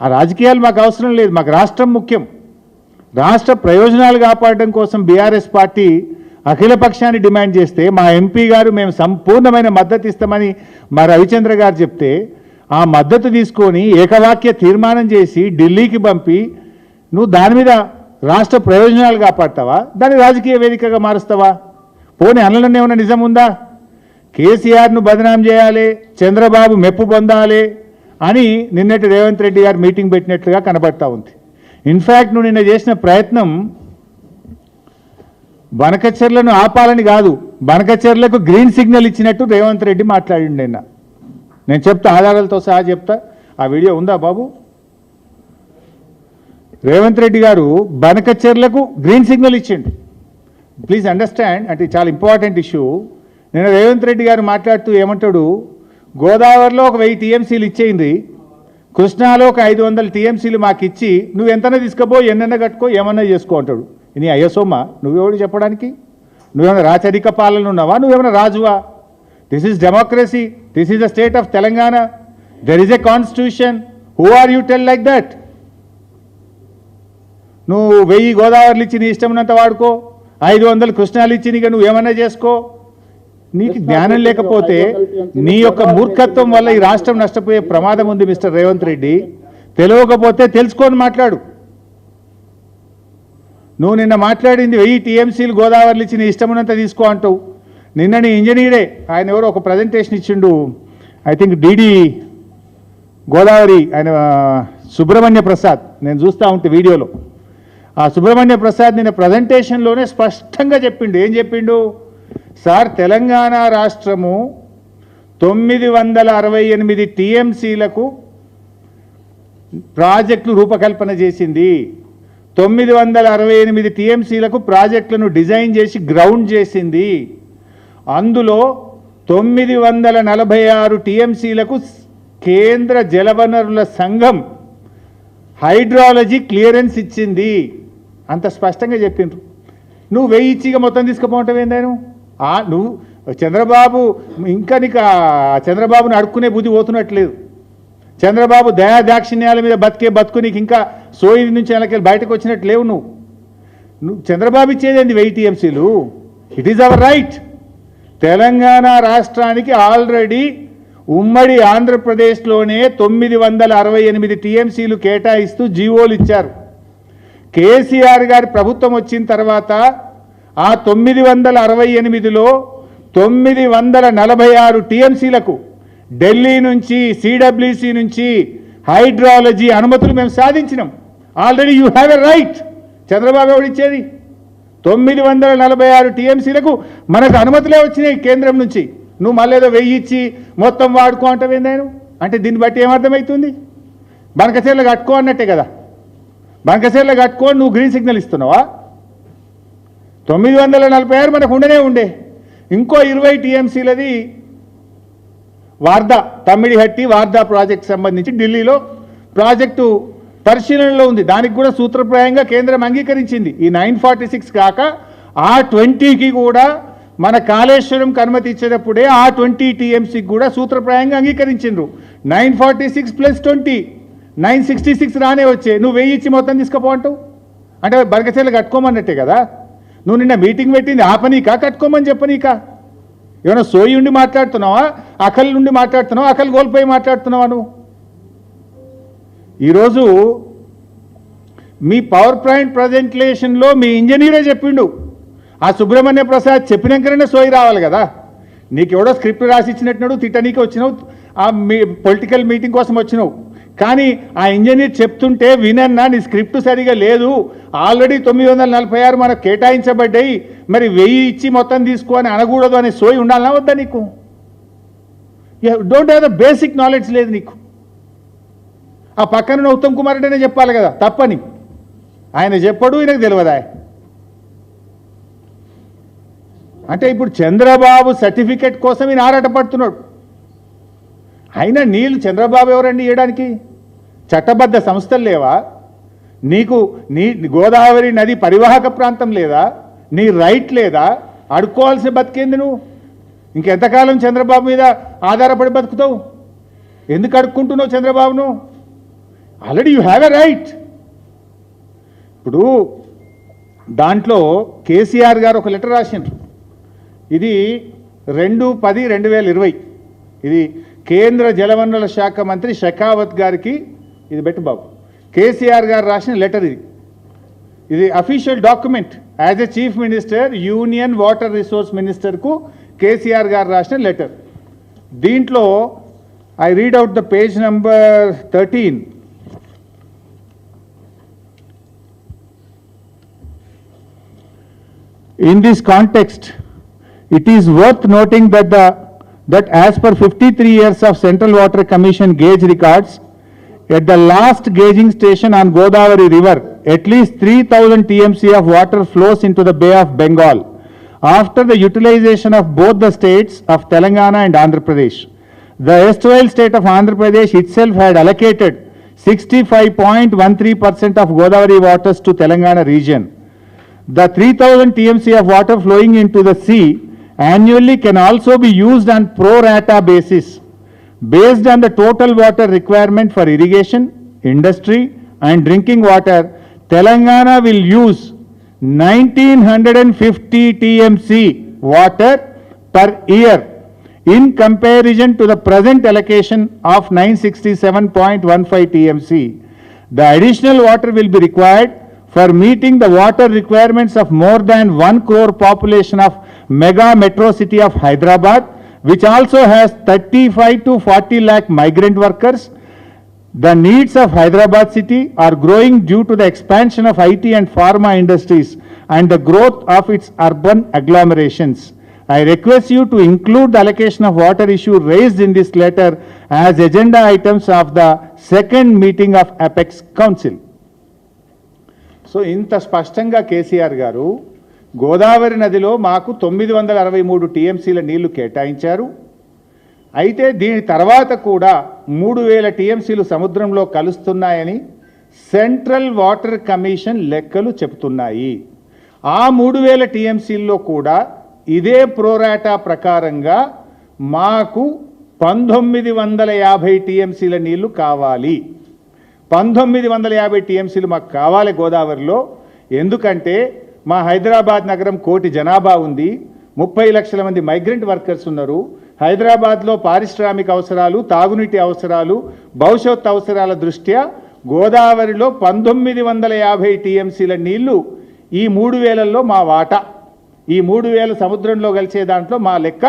ఆ రాజకీయాలు మాకు అవసరం లేదు. మాకు రాష్ట్రం ముఖ్యం. రాష్ట్ర ప్రయోజనాలు కాపాడడం కోసం బీఆర్ఎస్ పార్టీ అఖిల పక్షాన్ని డిమాండ్ చేస్తే మా ఎంపీ గారు మేము సంపూర్ణమైన మద్దతు ఇస్తామని మా రవిచంద్ర గారు చెప్తే ఆ మద్దతు తీసుకొని ఏకవాక్య తీర్మానం చేసి ఢిల్లీకి పంపి నువ్వు దాని మీద రాష్ట్ర ప్రయోజనాలు కాపాడతావా? దాన్ని రాజకీయ వేదికగా మారుస్తావా? పోనీ అనలను ఏమైనా నిజం ఉందా? కేసీఆర్ను బదనాం చేయాలి చంద్రబాబు మెప్పు పొందాలి అని నిన్నటి రేవంత్ రెడ్డి గారు మీటింగ్ పెట్టినట్లుగా కనబడతా ఉంది. ఇన్ఫ్యాక్ట్ నువ్వు నిన్న చేసిన ప్రయత్నం బనకచెర్లను ఆపాలని కాదు బనకచెర్లకు గ్రీన్ సిగ్నల్ ఇచ్చినట్టు రేవంత్ రెడ్డి మాట్లాడిండు నిన్న. నేను చెప్తా ఆధారాలతో సహా చెప్తా. ఆ వీడియో ఉందా బాబు? రేవంత్ రెడ్డి గారు బనకచెర్లకు గ్రీన్ సిగ్నల్ ఇచ్చిండు. ప్లీజ్ అండర్స్టాండ్ అంటే చాలా ఇంపార్టెంట్ ఇష్యూ నేను రేవంత్ రెడ్డి గారు మాట్లాడుతూ ఏమంటాడు? గోదావరిలో ఒక వెయ్యి టీఎంసీలు ఇచ్చేయింది కృష్ణాలో ఒక ఐదు వందల టీఎంసీలు మాకు ఇచ్చి నువ్వు ఎంతనే తీసుకపో ఎన్నెన్న కట్టుకో ఏమన్నా చేసుకో అంటాడు. నీ అయ్యసోమ్మ నువ్వెవడు చెప్పడానికి? నువ్వేమైనా రాచరిక పాలన ఉన్నావా? నువ్వేమైనా రాజువా? This is democracy this is the state of Telangana there is a constitution who are you tell like that నువ్వు వెయ్యి గోదావరిలు ఇచ్చి నీ ఇష్టం ఉన్నంత వాడుకో. ఐదు వందలు కృష్ణాలు ఇచ్చి నీకు నువ్వేమన్నా చేసుకో. నీకు జ్ఞానం లేకపోతే నీ యొక్క మూర్ఖత్వం వల్ల ఈ రాష్ట్రం నష్టపోయే ప్రమాదం ఉంది మిస్టర్ రేవంత్ రెడ్డి. తెలియకపోతే తెలుసుకొని మాట్లాడు. నువ్వు నిన్న మాట్లాడింది వెయ్యి టీఎంసీలు గోదావరిలు ఇచ్చి నీ ఇష్టం ఉన్నంత తీసుకో అంటావు నిన్న నీ ఇంజనీరే ఆయన ఎవరో ఒక ప్రజెంటేషన్ ఇచ్చిండు. ఐ థింక్ డిడి గోదావరి ఆయన సుబ్రహ్మణ్య ప్రసాద్. నేను చూస్తూ ఉంటే వీడియోలో. ఆ సుబ్రహ్మణ్య ప్రసాద్ నిన్న ప్రజెంటేషన్లోనే స్పష్టంగా చెప్పిండు. ఏం చెప్పిండు? సార్ తెలంగాణ రాష్ట్రము తొమ్మిది వందల అరవై ఎనిమిది టీఎంసీలకు ప్రాజెక్టులు రూపకల్పన చేసింది. తొమ్మిది వందల అరవై ఎనిమిది టీఎంసీలకు ప్రాజెక్టులను డిజైన్ చేసి గ్రౌండ్ చేసింది. అందులో తొమ్మిది వందల నలభై ఆరు టీఎంసీలకు కేంద్ర జలవనరుల సంఘం హైడ్రాలజీ క్లియరెన్స్ ఇచ్చింది. అంత స్పష్టంగా చెప్పిండ్రు. నువ్వు వెయ్యి ఇచ్చిగా మొత్తం తీసుకుపోవటం ఏందాను? నువ్వు చంద్రబాబు ఇంకా నీకు చంద్రబాబుని అడుక్కునే బుద్ధి పోతున్నట్లేదు. చంద్రబాబు దయా దాక్షిణ్యాల మీద బతికే బతుకు నీకు ఇంకా సోయి నుంచి వెళ్ళకెళ్ళి బయటకు వచ్చినట్టు లేవు నువ్వు. నువ్వు చంద్రబాబు ఇచ్చేదేంది వెయ్యి టీఎంసీలు? It is our right Telangana రాష్ట్రానికి ఆల్రెడీ ఉమ్మడి ఆంధ్రప్రదేశ్లోనే తొమ్మిది వందల అరవై ఎనిమిది టీఎంసీలు కేటాయిస్తూ జీవోలు ఇచ్చారు. కేసీఆర్ గారి ప్రభుత్వం వచ్చిన తర్వాత ఆ తొమ్మిది వందల అరవై ఎనిమిదిలో తొమ్మిది వందల నలభై ఆరు టీఎంసీలకు ఢిల్లీ నుంచి సిడబ్ల్యూసి నుంచి హైడ్రాలజీ అనుమతులు మేము సాధించినాం. Already you have a right Chandrababu ఎవరు ఇచ్చేది? తొమ్మిది వందల నలభై ఆరు టీఎంసీలకు మనకు అనుమతులే వచ్చినాయి కేంద్రం నుంచి. నువ్వు మళ్ళీ ఏదో వెయ్యి ఇచ్చి మొత్తం వాడుకో అంటావు నేను అంటే దీన్ని బట్టి ఏమర్థమవుతుంది బనకచీరలు కట్టుకో అన్నట్టే కదా. బంకసేర్లు కట్టుకో నువ్వు గ్రీన్ సిగ్నల్ ఇస్తున్నావా? తొమ్మిది వందల నలభై ఆరు మనకు ఉండనే ఉండే. ఇంకో ఇరవై టీఎంసీలది వార్దా తమ్మిడిహట్టి వార్దా ప్రాజెక్ట్ సంబంధించి ఢిల్లీలో ప్రాజెక్టు పరిశీలనలో ఉంది. దానికి కూడా సూత్రప్రాయంగా కేంద్రం అంగీకరించింది. ఈ నైన్ ఫార్టీ సిక్స్ కాక ఆ ట్వంటీకి కూడా మన కాళేశ్వరంకి అనుమతి ఇచ్చేటప్పుడే ఆ ట్వంటీ టీఎంసీకి కూడా సూత్రప్రాయంగా అంగీకరించిండ్రు. Nine forty six plus twenty nine sixty six రానే వచ్చే. నువ్వు వెయ్యి ఇచ్చి మొత్తం తీసుకుపోంటావు అంటే? బరకచీలు కట్టుకోమన్నట్టే కదా? నువ్వు నిన్న మీటింగ్ పెట్టింది ఆపనీకా కట్టుకోమని చెప్పనీకా? ఏమైనా సోయి ఉండి మాట్లాడుతున్నావా? అకల్ నుండి మాట్లాడుతున్నావా? అకల్ కోల్పోయి మాట్లాడుతున్నావా నువ్వు? ఈరోజు మీ పవర్ పాయింట్ ప్రజెంటేషన్లో మీ ఇంజనీరే చెప్పిండు. ఆ సుబ్రహ్మణ్య ప్రసాద్ చెప్పినాకనే సోయి రావాలి కదా. నీకు ఎవడో స్క్రిప్ట్ రాసి ఇచ్చినట్టున్నాడు తిట్టనీకి వచ్చినావు ఆ మీ పొలిటికల్ మీటింగ్ కోసం వచ్చినావు. కానీ ఆ ఇంజనీర్ చెప్తుంటే వినన్నా నీ స్క్రిప్ట్ సరిగా లేదు. ఆల్రెడీ తొమ్మిది వందల నలభై ఆరు మనకు కేటాయించబడ్డాయి. మరి వెయ్యి ఇచ్చి మొత్తం తీసుకో అని అనకూడదు అనే సోయి ఉండాలన్నా వద్దా నీకు? Don't have the basic knowledge లేదు నీకు. ఆ పక్కన ఉన్న ఉత్తమ్ కుమార్ రెడ్డినే చెప్పాలి కదా తప్పని. ఆయన చెప్పడు ఈయనకు తెలియదా? అంటే ఇప్పుడు చంద్రబాబు సర్టిఫికెట్ కోసం ఈయన ఆరాటపడుతున్నాడు. అయినా నీళ్ళు చంద్రబాబు ఎవరండి ఇవ్వడానికి చట్టబద్ధ సంస్థలు లేవా? నీకు నీ గోదావరి నది పరివాహక ప్రాంతం లేదా? నీ రైట్ లేదా? అడుక్కోవాల్సిన బతికేంది నువ్వు? ఇంకెంతకాలం చంద్రబాబు మీద ఆధారపడి బతుకుతావు? ఎందుకు అడుక్కుంటున్నావు చంద్రబాబును? Already you have a right ఇప్పుడు దాంట్లో కేసీఆర్ గారు ఒక లెటర్ రాసిండ్రు. ఇది రెండు పది రెండు వేల ఇరవై. ఇది కేంద్ర జలవనరుల శాఖ మంత్రి షెకావత్ గారికి ఇది పెట్టు బాబు. కేసీఆర్ గారు రాసిన లెటర్ ఇది. ఇది official document as a chief minister union water resource మినిస్టర్కు KCR garu రాసిన లెటర్. దీంట్లో I read out the page number thirteen In this context, it is worth noting that the, that as per 53 years of Central Water Commission gauge records, at the last gauging station on Godavari River, at least 3000 TMC of water flows into the Bay of Bengal after the utilization of both the states of Telangana and Andhra Pradesh. The erstwhile state of Andhra Pradesh itself had allocated 65.13% of Godavari waters to Telangana region. The 3000 TMC of water flowing into the sea annually can also be used on pro rata basis based on the total water requirement for irrigation, industry and drinking water. Telangana will use 1950 TMC water per year in comparison to the present allocation of 967.15 TMC. The additional water will be required for meeting the water requirements of more than 1 crore population of mega metro city of Hyderabad, which also has 35 to 40 lakh migrant workers. The needs of Hyderabad city are growing due to the expansion of IT and pharma industries and the growth of its urban agglomerations. I request you to include the allocation of water issue raised in this letter as agenda items of the second meeting of Apex Council. so ఇంత స్పష్టంగా కేసీఆర్ గారు గోదావరి నదిలో మాకు తొమ్మిది వందల అరవై మూడు టీఎంసీల నీళ్ళు కేటాయించారు. అయితే దీని తర్వాత కూడా మూడు వేల టీఎంసీలు సముద్రంలో కలుస్తున్నాయని సెంట్రల్ వాటర్ కమిషన్ లెక్కలు చెబుతున్నాయి. ఆ మూడు వేల టీఎంసీల్లో కూడా ఇదే ప్రోరాటా ప్రకారంగా మాకు పంతొమ్మిది వందల యాభై టీఎంసీల నీళ్ళు కావాలి. పంతొమ్మిది వందల యాభై టీఎంసీలు మాకు కావాలి గోదావరిలో. ఎందుకంటే మా హైదరాబాద్ నగరం కోటి జనాభా ఉంది. ముప్పై లక్షల మంది మైగ్రెంట్ వర్కర్స్ ఉన్నారు. హైదరాబాద్లో పారిశ్రామిక అవసరాలు తాగునీటి అవసరాలు భవిష్యత్ అవసరాల దృష్ట్యా గోదావరిలో పంతొమ్మిది వందల యాభై టీఎంసీల నీళ్ళు ఈ మూడు వేలల్లో మా వాటా. ఈ మూడు వేల సముద్రంలో కలిసే దాంట్లో మా లెక్క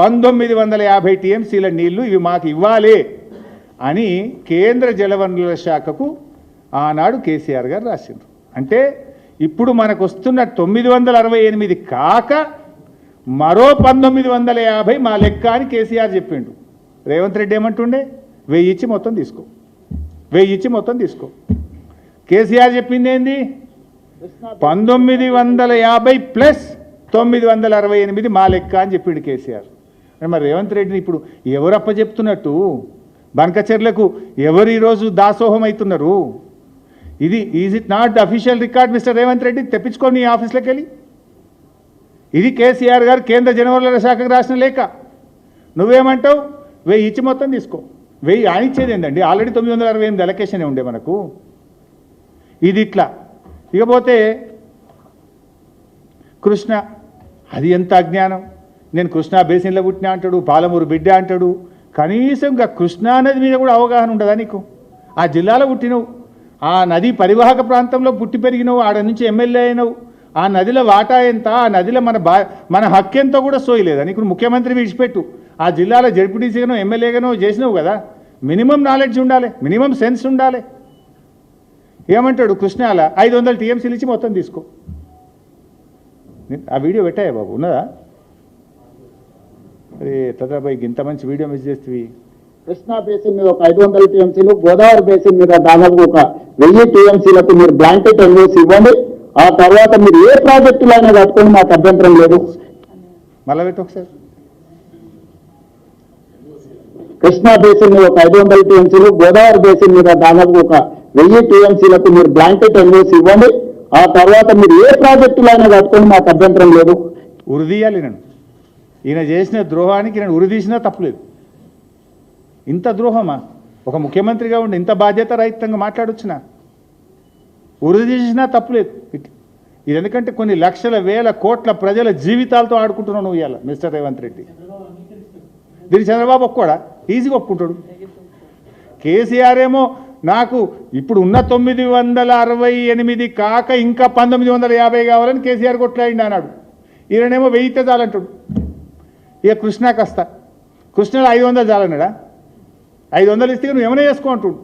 పంతొమ్మిది వందల యాభై టీఎంసీల నీళ్ళు ఇవి మాకు ఇవ్వాలి అని కేంద్ర జలవనరుల శాఖకు ఆనాడు కేసీఆర్ గారు రాసిండ్రు. అంటే ఇప్పుడు మనకు వస్తున్న తొమ్మిది వందల అరవై ఎనిమిది కాక మరో పంతొమ్మిది వందల యాభై మా లెక్క అని కేసీఆర్ చెప్పిండు. రేవంత్ రెడ్డి ఏమంటుండే? వెయ్యి ఇచ్చి మొత్తం తీసుకో. వెయ్యి ఇచ్చి మొత్తం తీసుకో. కేసీఆర్ చెప్పింది ఏంది? పంతొమ్మిది వందల యాభై ప్లస్ తొమ్మిది వందల అరవై ఎనిమిది మా లెక్క అని చెప్పిండు కేసీఆర్. మరి రేవంత్ రెడ్డిని ఇప్పుడు ఎవరప్ప చెప్తున్నట్టు? బంకచర్లకు ఎవరు ఈరోజు దాసోహం అవుతున్నారు? ఇది is it not the official record mister Revanth Reddy తెప్పించుకోండి ఈ ఆఫీస్లోకి వెళ్ళి. ఇది కేసీఆర్ గారు కేంద్ర జనవరుల శాఖకు రాసిన లేఖ. నువ్వేమంటావు? వెయ్యి ఇచ్చి మొత్తం తీసుకో. వెయ్యి ఆనిచ్చేది ఏంటండి ఆల్రెడీ తొమ్మిది వందల అరవై ఎనిమిది అలొకేషన్ ఉండే మనకు. ఇది ఇట్లా. ఇకపోతే కృష్ణ అది ఎంత అజ్ఞానం? నేను కృష్ణా బేసిన్లో పుట్టిన అంటాడు పాలమూరు బిడ్డ అంటాడు. కనీసం ఇంకా కృష్ణా నది మీద కూడా అవగాహన ఉండదా నీకు? ఆ జిల్లాలో పుట్టినవు. ఆ నది పరివాహక ప్రాంతంలో పుట్టి పెరిగినవు ఆడ నుంచి ఎమ్మెల్యే అయినవు. ఆ నదిలో వాటా ఎంత? ఆ నదిలో మన బా మన హక్కు ఎంతో కూడా సోయలేదని ఇప్పుడు ముఖ్యమంత్రి విడిచిపెట్టు. ఆ జిల్లాలో జడ్పీటీసీగానో ఎమ్మెల్యేగానో చేసినావు కదా. మినిమం నాలెడ్జ్ ఉండాలి మినిమం సెన్స్ ఉండాలి. ఏమంటాడు కృష్ణాల? ఐదు వందల టీఎంసీలు ఇచ్చి మొత్తం తీసుకో. ఆ వీడియో పెట్టాయా బాబు? ఉన్నదా? అరే తదాబాయి ఇంత మంచి వీడియో మిస్ చేస్తేవి. కృష్ణా బేసిన్ మీద ఒక ఐదు వందల టీఎంసీలు గోదావరి బేసిన్ మీద దాదాపు ఒక వెయ్యి టీఎంసీలకు మీరు బ్లాంకెట్ ఎన్ఓసి ఇవ్వండి. ఆ తర్వాత మీరు ఏ ప్రాజెక్టులు అయినా కట్టుకొని మాకు అభ్యంతరం లేదు. మళ్ళా ఒకసారి. కృష్ణా బేసిన్ మీద ఒక ఐదు వందల టీఎంసీలు గోదావరి బేసిన్ మీద దాదాపు ఒక వెయ్యి టీఎంసీలకు మీరు బ్లాంకెట్ ఎన్ఓసి ఇవ్వండి. ఆ తర్వాత మీరు ఏ ప్రాజెక్టులు అయినా కట్టుకొని మాకు అభ్యంతరం లేదు. ఉరిదీయాలి నన్ను. ఈయన చేసిన ద్రోహానికి నేను ఉరిదీసినా తప్పులేదు ఇంత ద్రోహమా? ఒక ముఖ్యమంత్రిగా ఉండి ఇంత బాధ్యత రహితంగా మాట్లాడొచ్చునా? వృద్ధి చేసినా తప్పులేదు. ఇట్- ఇది ఎందుకంటే కొన్ని లక్షల వేల కోట్ల ప్రజల జీవితాలతో ఆడుకుంటున్నావు నువ్వు ఇవాళ మిస్టర్ రేవంత్ రెడ్డి. దీన్ని చంద్రబాబు ఒక్కడా ఈజీగా ఒప్పుకుంటాడు. కేసీఆర్ ఏమో నాకు ఇప్పుడు ఉన్న తొమ్మిది వందల అరవై ఎనిమిది కాక ఇంకా పంతొమ్మిది వందల యాభై కావాలని కేసీఆర్ కొట్లాడిండి అన్నాడు. ఈయననేమో వెయ్యితే చాలంటాడు. ఇక కృష్ణా కాస్త. కృష్ణలో ఐదు వందలు చాలన్నాడా? ఐదు వందలు ఇస్తే నువ్వు ఏమైనా చేసుకో అంటుడు.